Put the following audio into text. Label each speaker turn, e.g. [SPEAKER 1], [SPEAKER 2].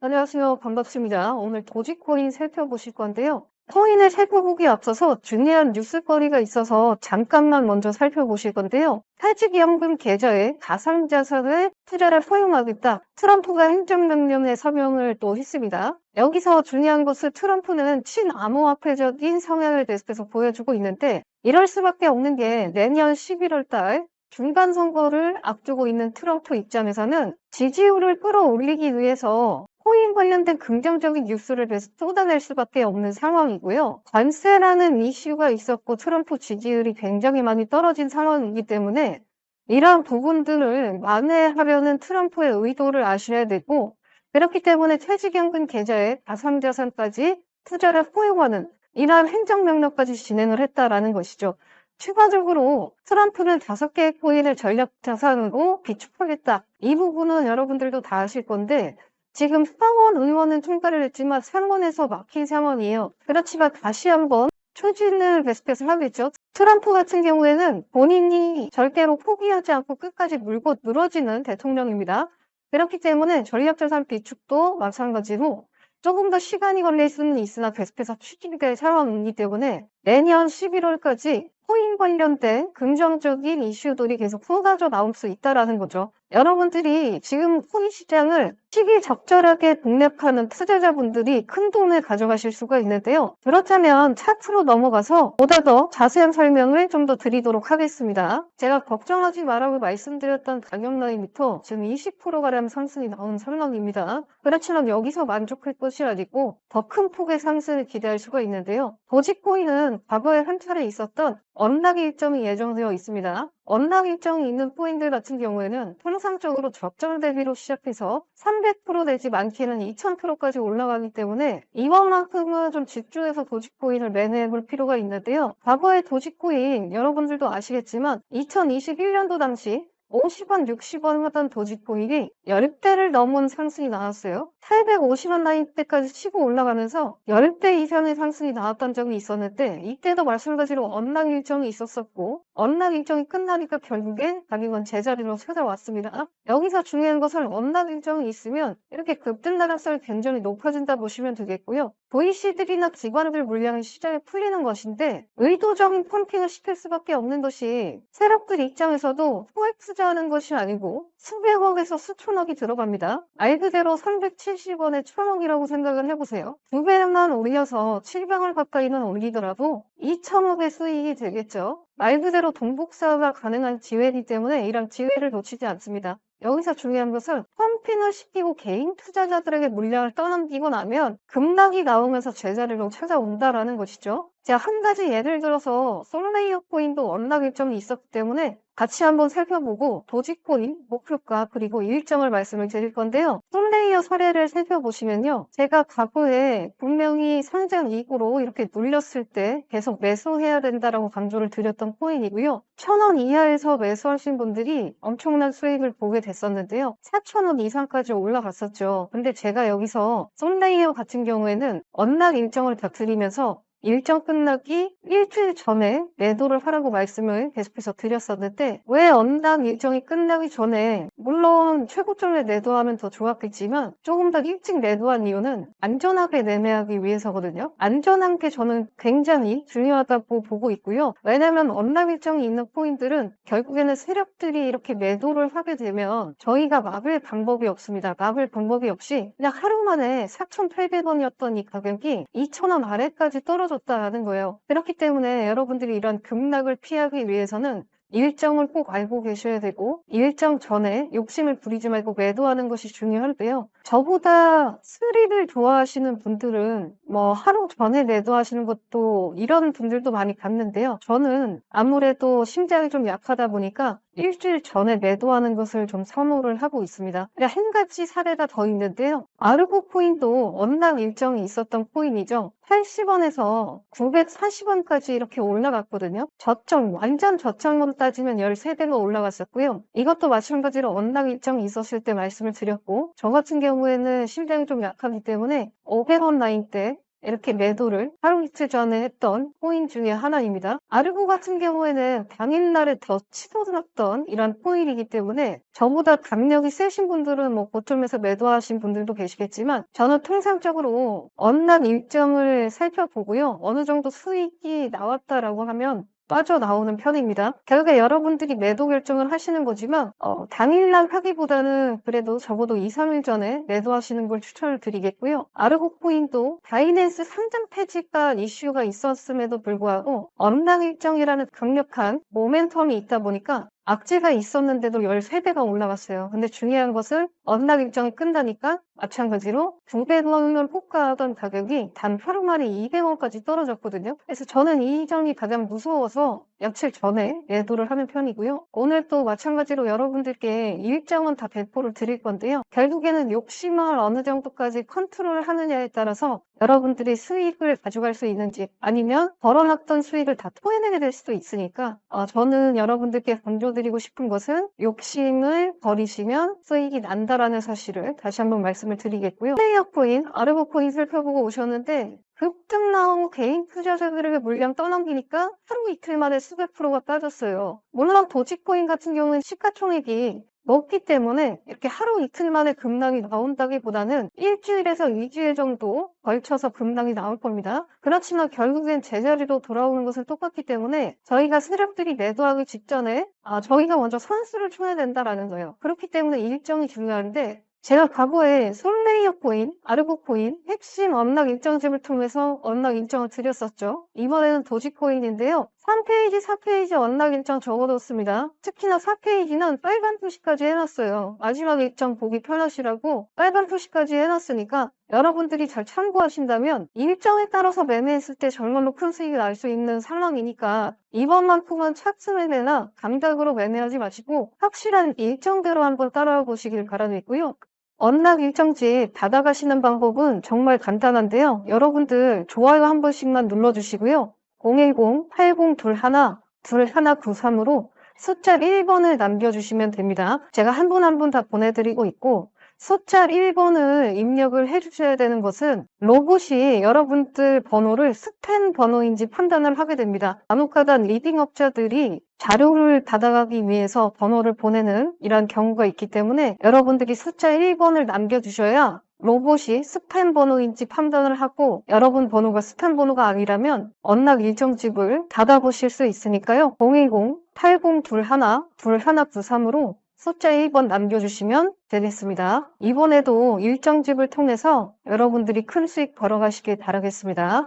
[SPEAKER 1] 안녕하세요. 반갑습니다. 오늘 도지코인 살펴보실 건데요. 코인을 살펴보기 앞서서 중요한 뉴스거리가 있어서 잠깐만 먼저 살펴보실 건데요. 퇴직연금 계좌에 가상자산을 투자를 허용하겠다. 트럼프가 행정명령에 서명을 또 했습니다. 여기서 중요한 것은 트럼프는 친암호화폐적인 성향을 계속해서 보여주고 있는데 이럴 수밖에 없는 게 내년 11월 달 중간 선거를 앞두고 있는 트럼프 입장에서는 지지율을 끌어올리기 위해서 코인 관련된 긍정적인 뉴스를 계속 쏟아낼 수밖에 없는 상황이고요. 관세라는 이슈가 있었고 트럼프 지지율이 굉장히 많이 떨어진 상황이기 때문에 이러한 부분들을 만회하려는 트럼프의 의도를 아셔야 되고 그렇기 때문에 퇴직연금 계좌에 가상자산까지 투자를 허용하는 이러한 행정명령까지 진행을 했다라는 것이죠. 추가적으로 트럼프는 다섯 개의 코인을 전략 자산으로 비축하겠다. 이 부분은 여러분들도 다 아실 건데 지금 상원 의원은 통과를 했지만 상원에서 막힌 상황이에요. 그렇지만 다시 한번 추진을 계속해서 하겠죠. 트럼프 같은 경우에는 본인이 절대로 포기하지 않고 끝까지 물고 늘어지는 대통령입니다. 그렇기 때문에 전략자산 비축도 마찬가지로 조금 더 시간이 걸릴 수는 있으나 계속해서 추진될 상황이기 때문에 내년 11월까지 코인 관련된 긍정적인 이슈들이 계속 쏟아져 나올 수 있다라는 거죠. 여러분들이 지금 코인 시장을 시기 적절하게 공략하는 투자자분들이 큰 돈을 가져가실 수가 있는데요. 그렇다면 차트로 넘어가서 보다 더 자세한 설명을 좀 더 드리도록 하겠습니다. 제가 걱정하지 말라고 말씀드렸던 가격 라인부터 지금 20%가량 상승이 나온 상황입니다. 그렇지만 여기서 만족할 것이 아니고 더 큰 폭의 상승을 기대할 수가 있는데요. 도지코인은 과거에 한 차례 있었던 언락 일정이 예정되어 있습니다. 언락 일정이 있는 코인들 같은 경우에는 통상적으로 적정 대비로 시작해서 300% 내지 많게는 2000%까지 올라가기 때문에 이번만큼은 좀 집중해서 도지코인을 매매해 볼 필요가 있는데요. 과거의 도지코인 여러분들도 아시겠지만 2021년도 당시 50원, 60원 하던 도지코인이 10배를 넘은 상승이 나왔어요. 850원 라인 때까지 치고 올라가면서 10배 이상의 상승이 나왔던 적이 있었는데 이때도 마찬가지로 언락 일정이 있었었고 언락 일정이 끝나니까 결국에 가격은 제자리로 찾아왔습니다. 여기서 중요한 것은 언락 일정이 있으면 이렇게 급등 나락성이 굉장히 높아진다 보시면 되겠고요. VC들이나 기관들 물량이 시장에 풀리는 것인데 의도적인 펌핑을 시킬 수밖에 없는 것이 세력들 입장에서도 소액 투자하는 것이 아니고 수백억에서 수천억이 들어갑니다. 말 그대로 370원에 천억이라고 생각을 해보세요. 두 배만 올려서 700원 가까이는 올리더라도 2천억의 수익이 되겠죠. 말 그대로 동복사가 가능한 기회이기 때문에 이런 기회를 놓치지 않습니다. 여기서 중요한 것은 펌핑을 시키고 개인 투자자들에게 물량을 떠넘기고 나면 급락이 나오면서 제자리로 찾아온다라는 것이죠. 제가 한 가지 예를 들어서 솔레이어 코인도 언락 일정이 있었기 때문에 같이 한번 살펴보고 도지코인 목표가 그리고 일정을 말씀을 드릴 건데요. 솔레이어 사례를 살펴보시면요. 제가 과거에 분명히 상장 이익으로 이렇게 눌렸을 때 계속 매수해야 된다라고 강조를 드렸던 코인이고요. 천 원 이하에서 매수하신 분들이 엄청난 수익을 보게 됐었는데요. 4천 원 이상까지 올라갔었죠. 근데 제가 여기서 솔레이어 같은 경우에는 언락 일정을 다 드리면서 일정 끝나기 일주일 전에 매도를 하라고 말씀을 계속해서 드렸었는데 왜 언락 일정이 끝나기 전에 물론 최고점에 매도하면 더 좋았겠지만 조금 더 일찍 매도한 이유는 안전하게 매매하기 위해서거든요. 안전한 게 저는 굉장히 중요하다고 보고 있고요. 왜냐하면 언락 일정이 있는 포인트들은 결국에는 세력들이 이렇게 매도를 하게 되면 저희가 막을 방법이 없습니다. 막을 방법이 없이 그냥 하루 만에 4,800원이었던 이 가격이 2,000원 아래까지 떨어져 떨어졌다는 거예요. 그렇기 때문에 여러분들이 이런 급락을 피하기 위해서는 일정을 꼭 알고 계셔야 되고 일정 전에 욕심을 부리지 말고 매도하는 것이 중요한데요. 저보다 스릴을 좋아하시는 분들은 뭐 하루 전에 매도하시는 것도 이런 분들도 많이 봤는데요. 저는 아무래도 심장이 좀 약하다 보니까 일주일 전에 매도하는 것을 좀 선호를 하고 있습니다. 한 가지 사례가 더 있는데요. 아르고 코인도 언락 일정이 있었던 코인이죠. 80원에서 940원까지 이렇게 올라갔거든요. 저점, 완전 저점으로 따지면 13배가 올라갔었고요. 이것도 마찬가지로 언락 일정이 있었을 때 말씀을 드렸고, 저 같은 경우에는 심장이 좀 약하기 때문에 500원 라인 때 이렇게 매도를 하루 이틀 전에 했던 코인 중에 하나입니다. 아르고 같은 경우에는 당일날에 더 치솟았던 이런 코인이기 때문에 저보다 강력이 세신 분들은 뭐 고점에서 매도하신 분들도 계시겠지만 저는 통상적으로 언락 일정을 살펴보고요. 어느 정도 수익이 나왔다라고 하면 빠져나오는 편입니다. 결국에 여러분들이 매도 결정을 하시는 거지만 어, 당일날 하기보다는 그래도 적어도 2, 3일 전에 매도하시는 걸 추천을 드리겠고요. 아르고 코인도 바이낸스 상장 폐지가 이슈가 있었음에도 불구하고 언락 일정이라는 강력한 모멘텀이 있다 보니까 악재가 있었는데도 13배가 올라갔어요. 근데 중요한 것은 언락 일정이 끝나니까 마찬가지로 두 배를 호가하던 가격이 단 하루 만에 200원까지 떨어졌거든요. 그래서 저는 이 점이 가장 무서워서 며칠 전에 매도를 하는 편이고요. 오늘 또 마찬가지로 여러분들께 일정은 다 배포를 드릴 건데요. 결국에는 욕심을 어느 정도까지 컨트롤 하느냐에 따라서 여러분들이 수익을 가져갈 수 있는지 아니면 벌어놨던 수익을 다 토해내게 될 수도 있으니까 어, 저는 여러분들께 강조드리고 싶은 것은 욕심을 버리시면 수익이 난다라는 사실을 다시 한번 말씀을 드리겠고요. 플레이어 코인, 아르고 코인 살펴보고 오셨는데 급등 나온 개인 투자자들에게 물량 떠넘기니까 하루 이틀 만에 수백 프로가 빠졌어요. 물론 도지코인 같은 경우는 시가총액이 높기 때문에 이렇게 하루 이틀 만에 급락이 나온다기보다는 일주일에서 2주일 정도 걸쳐서 급락이 나올 겁니다. 그렇지만 결국엔 제자리로 돌아오는 것은 똑같기 때문에 저희가 세력들이 매도하기 직전에 아, 저희가 먼저 선수를 쳐야 된다라는 거예요. 그렇기 때문에 일정이 중요한데 제가 과거에 솔레이어 코인, 아르고 코인, 핵심 언락 일정집을 통해서 언락 일정을 드렸었죠. 이번에는 도지코인인데요. 3페이지, 4페이지 언락 일정 적어뒀습니다. 특히나 4페이지는 빨간 표시까지 해놨어요. 마지막 일정 보기 편하시라고 빨간 표시까지 해놨으니까 여러분들이 잘 참고하신다면 일정에 따라서 매매했을 때 정말로 큰 수익이 날 수 있는 상황이니까 이번만큼은 차트 매매나 감각으로 매매하지 마시고 확실한 일정대로 한번 따라와 보시길 바라겠고요. 언락 일정지 받아가시는 방법은 정말 간단한데요. 여러분들 좋아요 한 번씩만 눌러주시고요. 010-8021-2193으로 숫자 1번을 남겨주시면 됩니다. 제가 한 분 한 분 다 보내드리고 있고 숫자 1번을 입력을 해주셔야 되는 것은 로봇이 여러분들 번호를 스팸 번호인지 판단을 하게 됩니다. 간혹가다 리딩 업자들이 자료를 받아가기 위해서 번호를 보내는 이런 경우가 있기 때문에 여러분들이 숫자 1번을 남겨주셔야 로봇이 스팸 번호인지 판단을 하고 여러분 번호가 스팸 번호가 아니라면 언락 일정집을 닫아보실 수 있으니까요. 010-8021-2193으로 숫자 1번 남겨주시면 되겠습니다. 이번에도 일정집을 통해서 여러분들이 큰 수익 벌어가시길 바라겠습니다.